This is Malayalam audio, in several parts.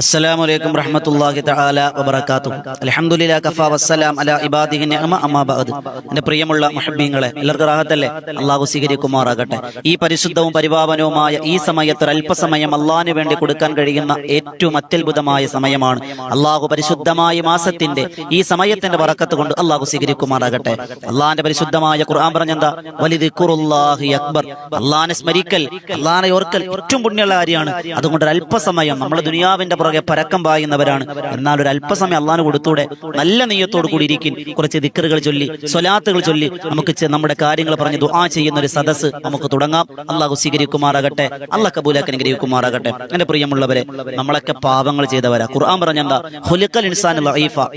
അസ്സലാമു അലൈക്കും റഹ്മത്തുള്ളാഹി തആല വബറകാതുഹു. അൽഹംദുലില്ലാ കഫാ വസ്സലാം അലാ ഇബാദിഹി നിഅമ അമ്മാ ബഅദ്. എന്റെ പ്രിയമുള്ള മുഹബ്ബീങ്ങളെ എല്ലാവർക്കും റാഹത്തല്ലേ? അല്ലാഹു സ്വീകരിക്കുമാറാകട്ടെ. ഈ പരിശുദ്ധവും പരിപാവനവുമായ ഈ സമയത്ത് അല്പസമയം അള്ളാഹിന് വേണ്ടി കൊടുക്കാൻ കഴിയുന്ന ഏറ്റവും അത്യത്ഭുതമായ സമയമാണ്. അള്ളാഹു പരിശുദ്ധമായ മാസത്തിന്റെ ഈ സമയത്തിന്റെ വറക്കത്ത് കൊണ്ട് അള്ളാഹു സ്വീകരിക്കുമാറാകട്ടെ. അള്ളാഹിന്റെ പരിശുദ്ധമായ ഖുർആൻ പറഞ്ഞെന്താ? വലിദിക്കുറുല്ലാഹി അക്ബർ. അള്ളാഹിനെ സ്മരിക്കൽ അള്ളാഹിനെ ഓർക്കൽ ഏറ്റവും പുണ്യമുള്ള കാര്യമാണ്. അതുകൊണ്ട് അല്പസമയം നമ്മൾ ദുനിയാവിന്റെ പുറകെ പരക്കം പായുന്നവരാണ്. എന്നാൽ ഒരു അല്പസമയം അള്ളാഹിന് കൊടുത്തൂടെ നല്ല നെയ്യത്തോട് കൂടി ഇരിക്കും കുറച്ച് ദിക്കറുകൾ ചൊല്ലി സ്വലാത്തുകൾ ചൊല്ലി നമുക്ക് നമ്മുടെ കാര്യങ്ങൾ പറഞ്ഞു ദുആ ചെയ്യുന്ന ഒരു സദസ്സ് നമുക്ക് തുടങ്ങാം. അള്ളാഹു സ്വീകരിക്കുമാറാകട്ടെ. അള്ളാഹ് കബൂലാക്ക് അനുഗ്രഹിക്കുമാറാകട്ടെ. എന്റെ പ്രിയമുള്ളവരെ നമ്മളൊക്കെ പാപങ്ങൾ ചെയ്തവരാ. ഖുർആൻ പറഞ്ഞ എന്താ? ഹുലിക്കൽ ഇൻസാൻ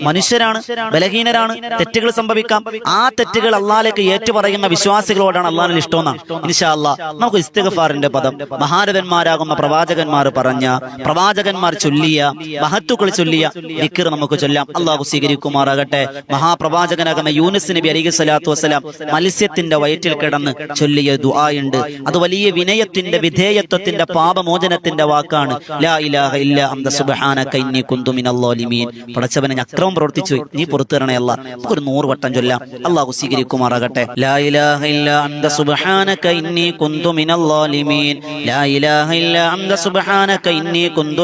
മനുഷ്യരാണ് ബലഹീനരാണ്. തെറ്റുകൾ സംഭവിക്കാം. ആ തെറ്റുകൾ അള്ളാഹിലേക്ക് ഏറ്റുപറയുന്ന വിശ്വാസികളോടാണ് അള്ളാഹിന് ഇഷ്ടമെന്നാണ് ഇൻഷാ അല്ലാ നമുക്ക് ഇസ്തിഗഫാറിന്റെ പദം. മഹാരഥന്മാരാകുന്ന പ്രവാചകന്മാർ പറഞ്ഞ പ്രവാചകന്മാർ ചൊല്ലിയ മഹത്തുക്കൾ ചൊല്ലിയ ദിക്കർ നമുക്ക് ചൊല്ലാം. അള്ളാഹു സ്വീകരിക്കുമാറാകട്ടെ. മഹാപ്രവാചകനാകുന്ന യൂനിസ് നബി അലൈഹി സ്വലാത്തു വസ്സലാം മത്സ്യത്തിന്റെ വയറ്റിൽ കിടന്ന് ചൊല്ലിയ ദുആയുണ്ട്. അത് വലിയ വിനയത്തിന്റെ വിധേയത്വത്തിന്റെ പാപമോചനത്തിന്റെ വാക്കാണ്. ലാ ഇലാഹ ഇല്ല സുബ്ഹാനക ഇന്നി കുന്തു പടച്ചവനെ അക്രമം പ്രവർത്തിച്ചു. നീ പുറത്തു തരണേ ഒരു നൂറ് വട്ടം ചൊല്ലാം. അള്ളാഹു സ്വീകരിക്കുമാറാകട്ടെ. ലാ ഇലാഹ ഇല്ല സുബ്ഹാനക ഇന്നി കുന്തു മിനൽ ളാലിമീൻ ലാ ഇലാഹ ഇല്ല സുബ്ഹാനക ഇന്നി കുന്തു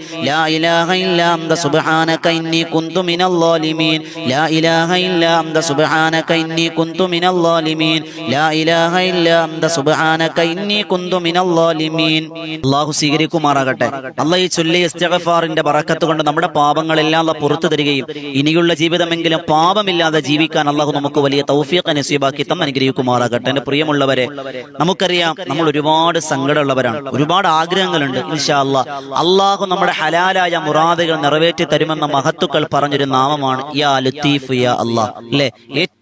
لا إله إلا أنت سبحانك إني كنت من الظالمين لا إله إلا أنت سبحانك إني كنت من الظالمين لا إله إلا أنت سبحانك إني كنت من الظالمين അള്ളാഹു സ്വീകരിക്കുമാറാകട്ടെ അല്ല ഈ ചൊല്ലി ഇസ്തിഗ്ഫാറിന്റെ ബറക്കത്ത് കൊണ്ട് നമ്മുടെ പാപങ്ങളെല്ലാം അള്ള പുറത്തു തരികയും ഇനിയുള്ള ജീവിതമെങ്കിലും പാപമില്ലാതെ ജീവിക്കാൻ അള്ളാഹു നമുക്ക് വലിയ തൗഫീഖ് നസീബാക്കി തം അനുഗ്രഹിക്കുമാറാകട്ടെ എന്റെ പ്രിയമുള്ളവരെ നമുക്കറിയാം നമ്മൾ ഒരുപാട് സങ്കടമുള്ളവരാണ് ഒരുപാട് ആഗ്രഹങ്ങളുണ്ട് ഇൻഷാ അല്ലാ അള്ളാഹു നമ്മുടെ ഹലാലായ മുറാദുകൾ നിറവേറ്റി തരുമെന്ന മഹത്തുക്കൾ പറഞ്ഞൊരു നാമമാണ് യാ ലത്തീഫ് യാ അള്ളാഹ് അല്ലെ?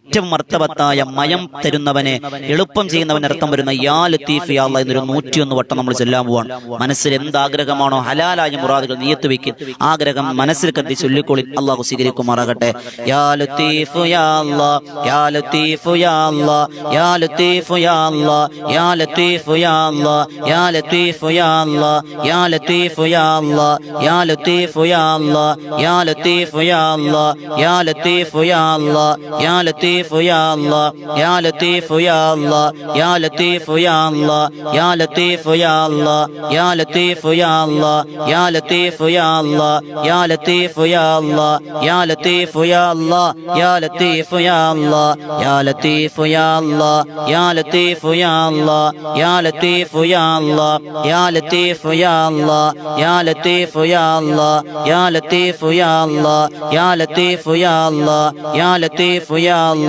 ഏറ്റവും മർത്തവത്തായ മയം തരുന്നവനെ എളുപ്പം ചെയ്യുന്നവൻ അർത്ഥം വരുന്ന യാ ലത്തീഫ് യാ അല്ലാഹ് എന്നൊരു നൂറ്റിയൊന്ന് വട്ടം നമ്മൾ ചെല്ലാൻ പോവാണ് മനസ്സിൽ എന്ത് ആഗ്രഹമാണോ ഹലാലായ മുറാദുകൾ നീയത്ത് വെക്കും ആഗ്രഹം മനസ്സിൽ കത്തി ചൊല്ലിക്കൊളി അള്ളാഹു സ്വീകരിക്കുമാറാകട്ടെ യാ ലത്തീഫ് യാ അല്ലാഹ് യാ ലത്തീഫ് യാ അല്ലാഹ് യാ ലത്തീഫ് യാ അല്ലാഹ് യാ ലത്തീഫ് യാ അല്ലാഹ് യാ ലത്തീഫ് യാ അല്ലാഹ് യാ ലത്തീഫ് യാ അല്ലാഹ് യാ ലത്തീഫ് യാ അല്ലാഹ് യാ ലത്തീഫ് യാ അല്ലാഹ് യാ ലത്തീഫ് യാ അല്ലാഹ് യാ ലത്തീഫ് യാ അല്ലാഹ് യാ ലത്തീഫു യാ അല്ലാഹ് യാ ലത്തീഫു യാ അല്ലാഹ് യാ ലത്തീഫു യാ അല്ലാഹ് യാ ലത്തീഫു യാ അല്ലാഹ് യാ ലത്തീഫു യാ അല്ലാഹ് യാ ലത്തീഫു യാ അല്ലാഹ് യാ ലത്തീഫു യാ അല്ലാഹ് യാ ലത്തീഫു യാ അല്ലാഹ് യാ ലത്തീഫു യാ അല്ലാഹ് യാ ലത്തീഫ് യാ അല്ലാഹ് യാ ലത്തീഫ് യാ അല്ലാഹ് യാ ലത്തീഫ് യാ അല്ലാഹ് യാ ലത്തീഫ് യാ അല്ലാഹ് യാ ലത്തീഫ് യാ അല്ലാഹ് യാ ലത്തീഫ് യാ അല്ലാഹ് യാ ലത്തീഫ് യാ അല്ലാഹ്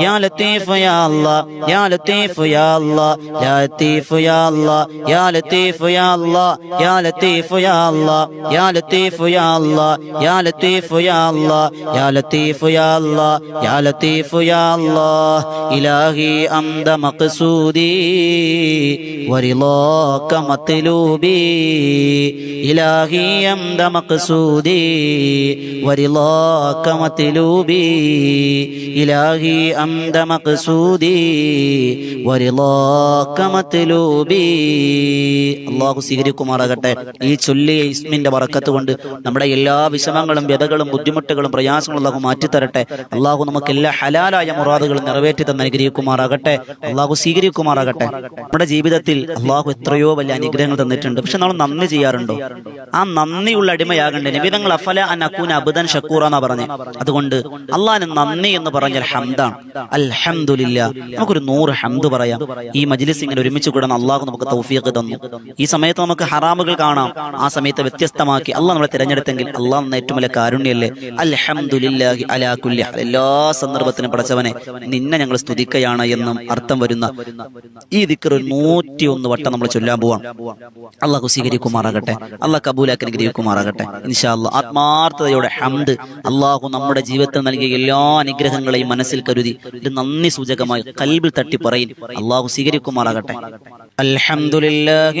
يا لطيف يا الله. يا لطيف يا الله. يا لطيف يا الله. يا لطيف يا الله. يا لطيف يا الله. يا لطيف يا الله. يا لطيف يا الله. يا لطيف يا الله. يا لطيف يا الله. إلهي أمد مقصودي. ورضاك مطلوبي. إلهي أمد مقصودي. ورضاك مطلوبي. إلهي أمد مقصودي ورضاك مطلوبي അള്ളാഹു സ്വീകരിക്കുമാറാകട്ടെ ഈ ചൊല്ലിയ ഇസ്മിന്റെ വറക്കത്ത് കൊണ്ട് നമ്മുടെ എല്ലാ വിഷമങ്ങളും വ്യതകളും ബുദ്ധിമുട്ടുകളും പ്രയാസങ്ങളും അള്ളാഹു മാറ്റിത്തരട്ടെ അള്ളാഹു നമുക്ക് എല്ലാ ഹലാലായ മുറാദുകളും നിറവേറ്റി തന്നെ അനുഗ്രഹിക്കുമാറാകട്ടെ അള്ളാഹു സ്വീകരിക്കുമാറാകട്ടെ നമ്മുടെ ജീവിതത്തിൽ അള്ളാഹു എത്രയോ വലിയ അനുഗ്രഹങ്ങൾ തന്നിട്ടുണ്ട് പക്ഷെ നമ്മൾ നന്ദി ചെയ്യാറുണ്ടോ ആ നന്ദിയുള്ള അടിമയാകണ്ടേ നിമിതങ്ങൾ അഫല അൻ അക്കൂന അബുദൻ ഷക്കൂറ എന്നാ പറഞ്ഞേ അതുകൊണ്ട് അള്ളാഹിന് നന്ദി എന്ന് പറഞ്ഞാൽ ഹംദാണ് അൽഹംദുലില്ല. നമുക്കൊരു നൂറ് ഹംദ് പറയാം. ഈ മജ്ലിസ് ഇങ്ങനെ ഒരുമിച്ച് കൂടാൻ അള്ളാഹു നമുക്ക് തൗഫീഖ് തന്നു. ഈ സമയത്ത് നമുക്ക് ഹറാമുകൾ കാണാം. ആ സമയത്ത് വ്യത്യസ്തമാക്കി അള്ളാഹ് നമ്മളെ തിരഞ്ഞെടുത്തെങ്കിൽ അള്ളാഹ് എന്ന ഏറ്റവും വലിയ കാരുണ്യല്ലേ അൽഹംദുലില്ലാഹി അലാഖുല്യ എല്ലാ സന്ദർഭത്തിനും പടച്ചവനെ നിന്നെ ഞങ്ങൾ സ്തുതിക്കുകയാണ് എന്നും അർത്ഥം വരുന്ന ഈ ദിക്കർ ഒരു നൂറ്റി ഒന്ന് വട്ടം നമ്മൾ ചൊല്ലാൻ പോവാം. അള്ളാഹു സ്വീകരിക്കുമാറാകട്ടെ. അള്ളാഹ് കബൂലാക്കി അനുഗ്രഹിക്കുമാറാകട്ടെ. ഇൻഷാ അള്ളാഹ് ആത്മാർത്ഥതയോടെ ഹംദ് അള്ളാഹു നമ്മുടെ ജീവിതത്തിൽ നൽകിയ എല്ലാ അനുഗ്രഹങ്ങളെയും മനസ്സിൽ കരുതി. ഒരു നന്ദി സൂചകമായി കൽബിൽ തട്ടി പറയും. അള്ളാഹു സ്വീകരിക്കുമാറാകട്ടെ. അൽഹംദുലില്ലാഹി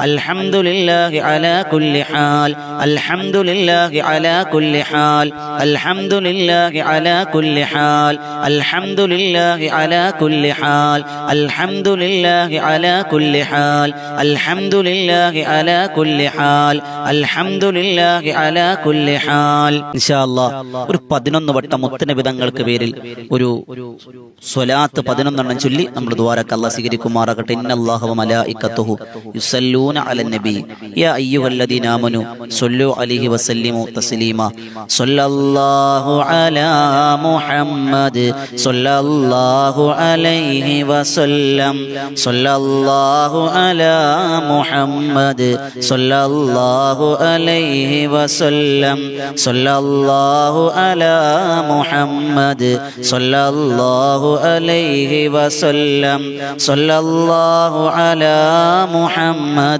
الحمد لله على كل حال الحمد لله على كل حال الحمد لله على كل حال الحمد لله على كل حال الحمد لله على كل حال الحمد لله على كل حال الحمد لله على كل حال إن شاء الله ഒരു പതിനൊന്ന് വട്ടം മുത്തനബി തങ്ങൾക്ക് പേരിൽ ഒരു സ്വലാത്ത് പതിനൊന്നെണ്ണം ചൊല്ലി നമ്മൾ ദ്വാരക്ക് അല്ല സ്വീകരിക്കുമാറാകട്ടെ ഇന്നല്ലാഹു മലായിക്കത്തുഹു യുസല്ലൂന യുസല്ലൂന അലൻ നബി. യാ അയ്യുഹല്ലദീന ആമനു സല്ലു അലൈഹി വസല്ലിമു തസ്ലീമ. സല്ലല്ലാഹു അലാ മുഹമ്മദ് സല്ലല്ലാഹു അലൈഹി വസല്ലം. സല്ലല്ലാഹു അലാ മുഹമ്മദ് സല്ലല്ലാഹു അലൈഹി വസല്ലം. സല്ലല്ലാഹു അലാ മുഹമ്മദ് സല്ലല്ലാഹു അലൈഹി വസല്ലം. സല്ലല്ലാഹു അലാ മുഹമ്മദ്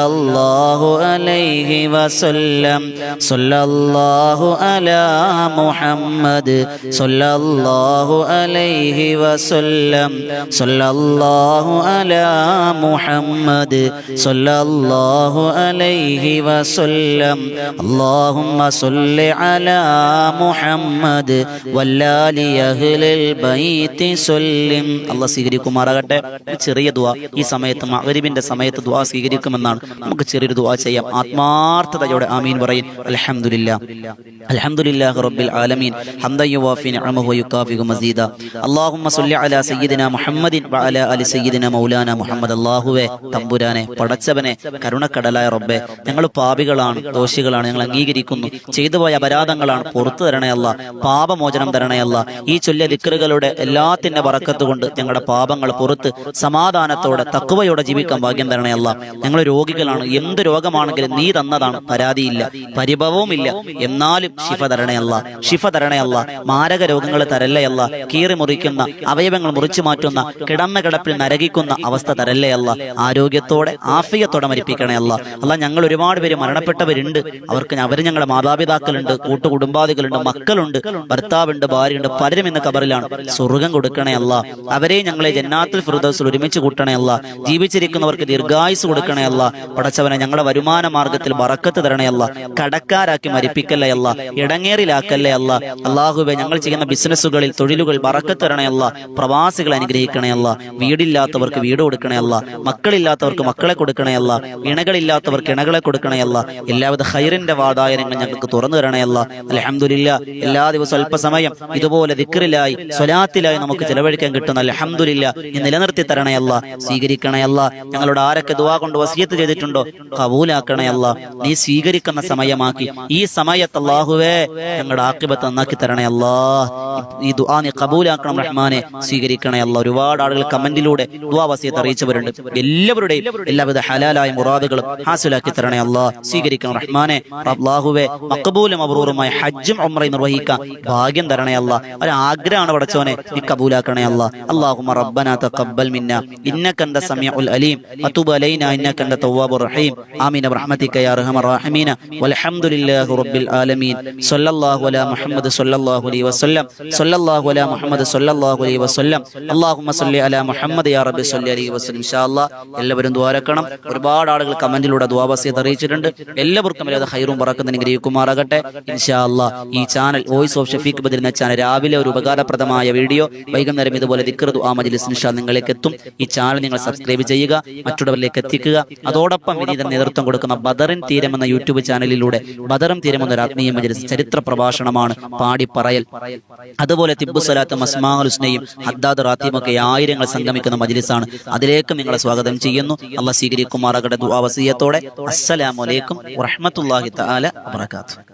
സല്ലല്ലാഹു അലൈഹി വസല്ലം സല്ലല്ലാഹു അലാ മുഹമ്മദ് സല്ലല്ലാഹു അലൈഹി വസല്ലം സല്ലല്ലാഹു അലാ മുഹമ്മദ് സല്ലല്ലാഹു അലൈഹി വസല്ലം اللهم صل على محمد والآل أهل البيت سلم الله സ്വീകരിക്കുമാറാകട്ടെ ഒരു ചെറിയ ദുആ ഈ സമയത്ത് മഗ്രിബിന്റെ സമയത്ത് ദുആ സ്വീകരിക്കുമെന്നാണ് നമുക്ക് ചെറിയൊരു ദുവാ ചെയ്യാം. ആത്മാർത്ഥതയോടെ ആമീൻ പറയും. അൽഹംദുലില്ലാ. അൽഹംദുലില്ലാഹി റബ്ബിൽ ആലമീൻ. മസീദ. അല്ലാഹുമ്മ അലാ മുഹമ്മദിൻ മുഹമ്മദ് അല്ലാഹുവേ. തമ്പുരാനെ പടച്ചവനെ കരുണക്കടലായ റബ്ബേ. ഞങ്ങൾ പാപികളാണ് ദോഷികളാണ് ഞങ്ങൾ അംഗീകരിക്കുന്നു. ചെയ്തു പോയ അപരാധങ്ങളാണ്. പുറത്തു തരണയല്ല പാപമോചനം തരണയല്ല ഈ ചൊല്ലിയ ദിക്കറുകളുടെ എല്ലാത്തിന്റെ വറക്കത്ത് കൊണ്ട് ഞങ്ങളുടെ പാപങ്ങൾ പുറത്ത് സമാധാനത്തോടെ തക്കുവയോടെ ജീവിക്കാൻ ഭാഗ്യം തരണയല്ല ഞങ്ങൾ രോഗികളാണ് എന്ത് രോഗമാണെങ്കിലും നീ തന്നതാണ്. പരാതിയില്ല. പരിഭവവുമില്ല. എന്നാലും ശിഫ തരണയല്ല ശിഫ തരണയല്ല മാരക രോഗങ്ങൾ തരല്ലയല്ല കീറി മുറിക്കുന്ന അവയവങ്ങൾ മുറിച്ചു മാറ്റുന്ന കിടന്ന കിടപ്പിൽ നരകിക്കുന്ന അവസ്ഥ തരല്ലയല്ല ആരോഗ്യത്തോടെ ആഫിയത്തോടെ മരിപ്പിക്കണയല്ല അല്ല. ഞങ്ങൾ ഒരുപാട് പേര് മരണപ്പെട്ടവരുണ്ട്. അവർക്ക് അവർ ഞങ്ങളുടെ മാതാപിതാക്കളുണ്ട് കൂട്ടുകുടുംബാദികളുണ്ട് മക്കളുണ്ട് ഭർത്താവുണ്ട് ഭാര്യയുണ്ട് പലരും ഇന്ന് കബറിലാണ് സ്വർഗം കൊടുക്കണയല്ല അവരെ ഞങ്ങളെ ജന്നാത്തിൽ ഫിറുദൗസിൽ ഒരുമിച്ച് കൂട്ടണയല്ല ജീവിച്ചിരിക്കുന്നവർക്ക് ദീർഘായുസ് കൊടുക്കണേ അല്ല. പടച്ചവനെ ഞങ്ങളുടെ വരുമാന മാർഗത്തിൽ ബറക്കത്ത് തരണയല്ല കടക്കാരാക്കി മരിപ്പിക്കല്ലേ അല്ല. ഇടങ്ങേറിലാക്കല്ലേ അല്ല. അള്ളാഹുബെ ഞങ്ങൾ ചെയ്യുന്ന ബിസിനസ്സുകളിൽ തൊഴിലുകൾ ബറക്കത്ത് തരണയല്ല അല്ല. പ്രവാസികൾ അനുഗ്രഹിക്കണേ അല്ല. വീടില്ലാത്തവർക്ക് വീട് കൊടുക്കണയല്ല മക്കളില്ലാത്തവർക്ക് മക്കളെ കൊടുക്കണയല്ല ഇണകളില്ലാത്തവർക്ക് ഇണകളെ കൊടുക്കണയല്ല എല്ലാവിധ ഹൈറിന്റെ വാതായനങ്ങൾ ഞങ്ങൾക്ക് തുറന്നു തരണയല്ല അലഹമില്ല എല്ലാ ദിവസവും അല്പസമയം ഇതുപോലെ ദിക്കറിലായി സ്വലാത്തിലായി നമുക്ക് ചെലവഴിക്കാൻ കിട്ടുന്ന അലഹമില്ല നിലനിർത്തി തരണയല്ല സ്വീകരിക്കണയല്ല ഞങ്ങളുടെ ആരൊക്കെ ദുവാ കൊണ്ട് വസിയത്ത് ചെയ്തിട്ടുണ്ടോ? കബൂലാക്കണേ അല്ല. നീ സ്വീകരിക്കുന്ന സമയമാക്കി. ഈ സമയത്ത് അള്ളാഹുവേ ഞങ്ങളുടെ ആക്കിബത്ത് നന്നാക്കി തരണേ അല്ലാ. ഈ ദുആ നീ കബൂലാക്കണം റഹ്മാനെ. സ്വീകരിക്കണേ അല്ല. ഒരുപാട് ആളുകൾ കമന്റിലൂടെ ദുആ വസിയത്ത് അറിയിച്ചവരുണ്ട്. എല്ലാവരുടെയും എല്ലാവിധ ഹലാലായ മുറാദുകളും ഹാസിലാക്കി തരണേ അല്ലാ. സ്വീകരിക്കണം റഹ്മാനെ. അള്ളാഹുവെ മക്കബൂലും അബറൂറുമായ ഹജ്ജും ഉംറയും നിർവഹിക്കാൻ ഭാഗ്യം തരണേ അല്ല. ഒരു ആഗ്രഹമാണ് പടച്ചോനെ നീ കബൂലാക്കണേ അല്ല. അള്ളാഹുമ്മ റബ്ബന തഖബ്ബൽ മിന്ന. ഇന്നക അന്ത സമീഉൽ അലീം. വതുബ് അലൈനാ. ഇന്നക അന്ത തവ്വാബുർ റഹീം ആമീൻ برحمتك يا ارحم الراحمين والحمد لله رب العالمين صلى الله على محمد صلى الله عليه وسلم صلى الله على محمد صلى الله عليه وسلم اللهم صل على محمد يا رب صل عليه وسلم ഇൻഷാ അല്ലാ എല്ലാവരും ദ്വാരക്കണം ഒരുപാട് ആളുകൾ കമന്റിലൂടെ ദ്വാവസ്യത അറിയിച്ചിട്ടുണ്ട് എല്ലാവർക്കും അല്ലാതെ ഹൈറും പറക്കുന്ന അനുഗ്രഹിക്കുമാറാകട്ടെ ഇൻഷാ അല്ലാ ഈ channel voice of Shafeeq Badil എന്ന ചാനൽ രാവിലെ ഒരു ഉപകാരപ്രദമായ വീഡിയോ വൈകുന്നേരം ഇതുപോലെ ദിക്റു ആ മജ്ലിസ് ഇൻഷാ നിങ്ങളിലേക്ക് എത്തും ഈ ചാനൽ നിങ്ങൾ സബ്സ്ക്രൈബ് ചെയ്യുക മറ്റുള്ളവരിലേക്ക് എത്തിക്കുക അതോടൊപ്പം വിനീതം നേതൃത്വം കൊടുക്കുന്ന ബദറിൻ തീരം എന്ന യൂട്യൂബ് ചാനലിലൂടെ ബദറും തീരം എന്ന ആത്മീയ മജലിസ് ചരിത്ര പ്രഭാഷണമാണ് പാടി പറയൽ അതുപോലെ തിബു സലാത്ത് മസ്മാൽ ഹുസ്നയും ഹദ്ദാദ് റാത്തീം ഒക്കെ ആയിരങ്ങൾ സംഗമിക്കുന്ന മജ്ലിസാണ്. അതിലേക്കും നിങ്ങളെ സ്വാഗതം ചെയ്യുന്നു. അള്ളാഹ് സ്വീകരിക്കുമാറാകട്ടെ ദുആ അസ്സലാമലൈക്കും വറഹ്മത്തുള്ളാഹി തആല വബറകാതുഹു.